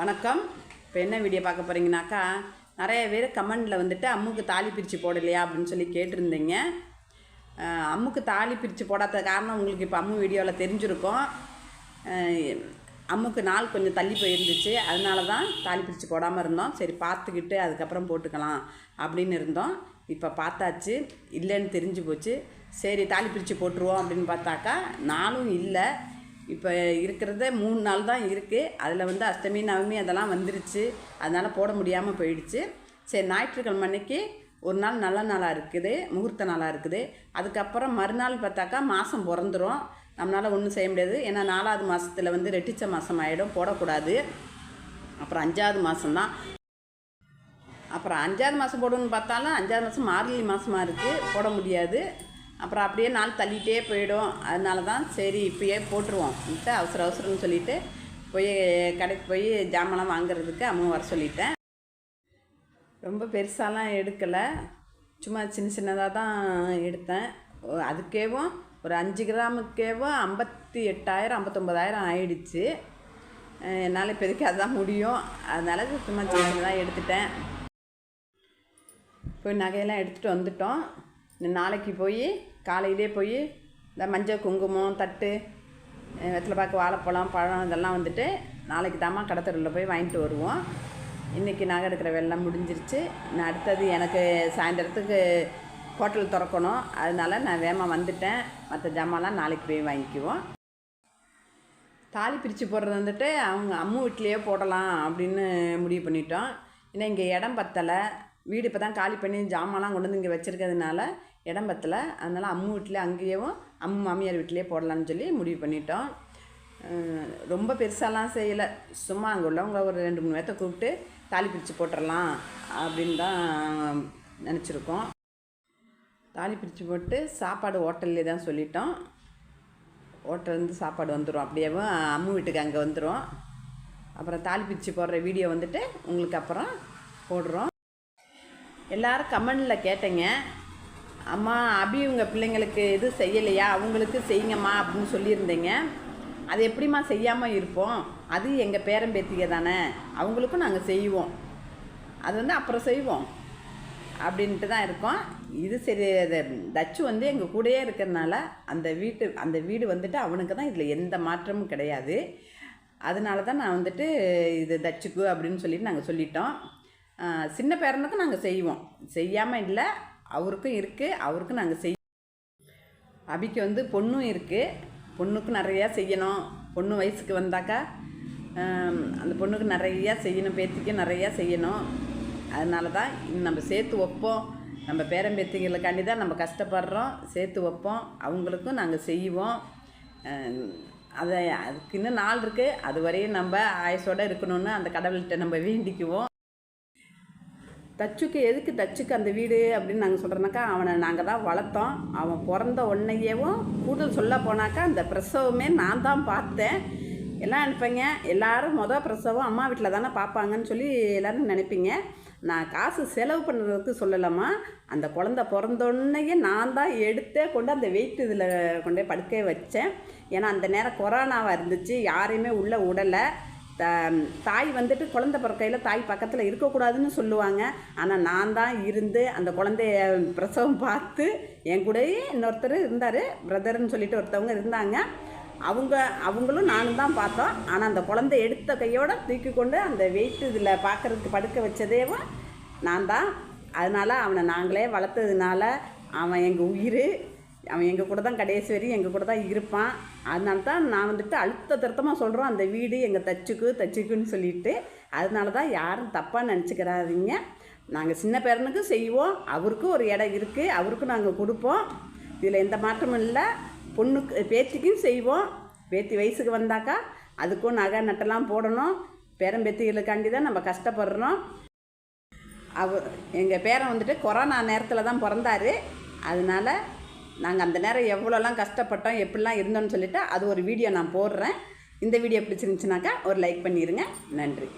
வணக்கம். இப்போ என்ன வீடியோ பார்க்க போகிறீங்கனாக்கா நிறைய பேர் கமெண்டில் வந்துட்டு அம்முக்கு தாலி பிரித்து போடலையா அப்படின்னு சொல்லி கேட்டிருந்தீங்க. அம்முக்கு தாலி பிரித்து போடாத காரணம் உங்களுக்கு இப்போ அம்மு வீடியோவில் தெரிஞ்சிருக்கும். அம்முக்கு நாள் கொஞ்சம் தள்ளி போயிருந்துச்சு. அதனால தான் தாலி பிரித்து போடாமல் இருந்தோம். சரி பார்த்துக்கிட்டு அதுக்கப்புறம் போட்டுக்கலாம் அப்படின்னு இருந்தோம். இப்போ பார்த்தாச்சு. இல்லைன்னு தெரிஞ்சு போச்சு. சரி தாலி பிரித்து போட்டுருவோம் அப்படின்னு பார்த்தாக்கா நாளும் இல்லை. இப்போ இருக்கிறத மூணு நாள் தான் இருக்குது அதில் வந்து அஷ்டமி நவமி அதெல்லாம் வந்துருச்சு. அதனால் போட முடியாமல் போயிடுச்சு. சரி ஞாயிற்றுக்கிழமை அன்னைக்கு ஒரு நாள் நல்ல நாளாக இருக்குது முகூர்த்த நாளாக இருக்குது. அதுக்கப்புறம் மறுநாள் பார்த்தாக்கா மாதம் பிறந்துரும். நம்மளால் ஒன்றும் செய்ய முடியாது. ஏன்னா நாலாவது மாதத்தில் வந்து ரெட்டிச்ச மாதம் ஆகிடும் போடக்கூடாது. அப்புறம் அஞ்சாவது மாதம்தான் அப்புறம் அஞ்சாவது மாதம் போடணும்னு பார்த்தாலும் அஞ்சாவது மாதம் மார்கழி மாதமாக இருக்குது போட முடியாது. அப்புறம் அப்படியே நாள் தள்ளிட்டே போயிடும். அதனால தான் சரி இப்பயே போட்டுருவோம். அவசர அவசரம்னு சொல்லிட்டு போய் கடைக்கு போய் ஜாமான்லாம் வாங்குறதுக்கு அம்மா வர சொல்லிட்டேன். ரொம்ப பெருசாலாம் எடுக்கலை. சும்மா சின்ன சின்னதாக தான் எடுத்தேன். அதுக்கேவும் ஒரு அஞ்சு கிராமுக்கேவும் ஐம்பத்தி எட்டாயிரம் ஐம்பத்தொம்பதாயிரம் ஆயிடுச்சு. என்னால் இப்போதைக்கு அதுதான் முடியும். அதனால சும்மா சின்ன சின்னதாக எடுத்துட்டேன். போய் நகையெல்லாம் எடுத்துகிட்டு வந்துட்டோம். நாளைக்கு போய் காலையிலே போய் இந்த மஞ்சள் குங்குமம் தட்டு அஹ் வெத்தலை வாழைப்பழம் பழம் இதெல்லாம் வந்துட்டு நாளைக்கு தாம்மா கடத்தரில் போய் வாங்கிட்டு வருவோம். இன்றைக்கி நகை எடுக்கிற வெள்ளம் முடிஞ்சிருச்சு. நான் அடுத்தது எனக்கு சாயந்தரத்துக்கு ஹோட்டல் திறக்கணும். அதனால நான் வேகமாக வந்துட்டேன். மற்ற ஜாமான்லாம் நாளைக்கு போய் வாங்கிக்குவோம். தாலி பிரித்து போடுறது வந்துட்டு அவங்க அம்மு வீட்லேயே போடலாம் அப்படின்னு முடிவு பண்ணிட்டோம். ஏன்னா இங்கே இடம் பத்தலை. வீடு இப்போ தான் காலி பண்ணி ஜாமான்லாம் கொண்டு வந்து இங்கே வச்சுருக்கிறதுனால இடம் பத்தலை. அதனால் அம்மு வீட்டில் அங்கேயும் அம்மு மாமியார் வீட்டிலே போடலான்னு சொல்லி முடிவு பண்ணிட்டோம். ரொம்ப பெருசாலாம் செய்யலை. சும்மா அங்கே உள்ளவங்க ஒரு ரெண்டு மூணு பேர்த்த கூப்பிட்டு தாலி பிரித்து போட்டுடலாம் அப்படின்னு தான் நினச்சிருக்கோம். தாலி பிரித்து போட்டு சாப்பாடு ஹோட்டல்லே தான் சொல்லிட்டோம். ஹோட்டல்லேருந்து சாப்பாடு வந்துடும் அப்படியேவும் அம்மு வீட்டுக்கு அங்கே வந்துடும் அப்புறம் தாலி பிரித்து போடுற வீடியோ வந்துட்டு உங்களுக்கு அப்புறம் போடுறோம். எல்லோரும் கமெண்டில் கேட்டேங்க. அம்மா அபி உங்கள் பிள்ளைங்களுக்கு இது செய்யலையா? அவங்களுக்கு செய்யுங்கம்மா அப்படின்னு சொல்லியிருந்தேங்க. அது எப்படிம்மா செய்யாமல் இருப்போம்? அது எங்கள் பேரம்பேத்திக தானே. அவங்களுக்கும் நாங்கள் செய்வோம். அது வந்து அப்புறம் செய்வோம். அப்படின்ட்டு தான் இருக்கோம். இது சரி அது தச்சு வந்து எங்கள் கூடயே இருக்கிறதுனால அந்த வீட்டு அந்த வீடு வந்துட்டு அவனுக்கு தான் இதில் எந்த மாற்றமும் கிடையாது. அதனால தான் நான் வந்துட்டு இது தச்சுக்கு அப்படின்னு சொல்லிட்டு நாங்கள் சொல்லிட்டோம். சின்ன பேரனுக்கும் நாங்கள் செய்வோம். செய்யாமல் இல்லை அவருக்கும் இருக்குது அவருக்கும் நாங்கள் செய் அபிக்கு வந்து பொண்ணும் இருக்குது பொண்ணுக்கும் நிறையா செய்யணும். பொண்ணு வயசுக்கு வந்தாக்கா அந்த பொண்ணுக்கு நிறையா செய்யணும் பேத்திக்கு நிறையா செய்யணும். அதனால தான் இன்னும் நம்ம சேர்த்து வைப்போம். நம்ம பேரம்பேத்திகளுக்காண்டி தான் நம்ம கஷ்டப்படுறோம். சேர்த்து வைப்போம். அவங்களுக்கும் நாங்கள் செய்வோம். அதை அதுக்கு இன்னும் நாள் இருக்குது அது வரையும் நம்ம ஆயுசோடு இருக்கணும்னு அந்த கடவுள்கிட்ட நம்ம வேண்டிக்குவோம். தச்சுக்கு எதுக்கு தச்சுக்கு அந்த வீடு அப்படின்னு நாங்கள் சொல்கிறோன்னாக்கா அவனை நாங்கள் தான் வளர்த்தோம். அவன் பிறந்த உடனேயேவும் கூடுதல் சொல்ல போனாக்கா அந்த பிரசவமே நான் தான் பார்த்தேன். எல்லாம் நினைப்பேங்க? எல்லாரும் மொதல் பிரசவம் அம்மா வீட்டில் தானே பார்ப்பாங்கன்னு சொல்லி எல்லோரும் நினைப்பீங்க. நான் காசு செலவு பண்ணுறதுக்கு சொல்லலாமா அந்த குழந்த பிறந்தோடனேயே நான் தான் எடுத்தே கொண்டு அந்த வெயிட் இதில் கொண்டு போய் படுக்க வச்சேன். ஏன்னா அந்த நேரம் கொரோனாவாக இருந்துச்சு. யாரையுமே உள்ளே விடலை தாய் வந்துட்டு குழந்த பிறக்கையில் தாய் பக்கத்தில் இருக்கக்கூடாதுன்னு சொல்லுவாங்க. ஆனால் நான் தான் இருந்து அந்த குழந்தைய பிரசவம் பார்த்து என் கூடயே இன்னொருத்தர் இருந்தார். பிரதர்னு சொல்லிட்டு ஒருத்தவங்க இருந்தாங்க. அவங்க அவங்களும் நானும் தான் பார்த்தோம். ஆனால் அந்த குழந்தை எடுத்த கையோடு தூக்கி கொண்டு அந்த வெயிட் இதில் பார்க்குறதுக்கு படுக்க வச்சதேவும் நான் தான். அதனால் அவனை நாங்களே வளர்த்ததுனால அவன் எங்கள் உயிர் அவன் எங்கள் கூட தான் கடைசி வரையும் எங்கள் கூட தான் இருப்பான். அதனால தான் நான் வந்துட்டு அழுத்த திருத்தமாக சொல்கிறோம் அந்த வீடு எங்கள் தச்சுக்கு தச்சுக்குன்னு சொல்லிட்டு அதனால தான் யாரும் தப்பாக நினச்சிக்கிறாதீங்க. நாங்கள் சின்ன பேரனுக்கும் செய்வோம். அவருக்கும் ஒரு இடம் இருக்குது அவருக்கும் நாங்கள் கொடுப்போம். இதில் எந்த மாற்றமும் இல்லை. பொண்ணுக்கு பேத்திக்கும் செய்வோம். பேத்தி வயசுக்கு வந்தாக்கா அதுக்கும் நகை நட்டெல்லாம் போடணும். பேரம்பேத்திகளுக்காண்டி தான் நம்ம கஷ்டப்படுறோம். அவ எங்கள் பேரன் வந்துட்டு கொரோனா நேரத்தில் தான் பிறந்தாரு. அதனால நாங்கள் அந்த நேரம் எவ்வளோலாம் கஷ்டப்பட்டோம் எப்படிலாம் இருந்தோம்னு சொல்லிட்டு அது ஒரு வீடியோ நான் போடுறேன். இந்த வீடியோ பிடிச்சிருந்துச்சுனாக்கா ஒரு லைக் பண்ணிடுங்க நன்றி.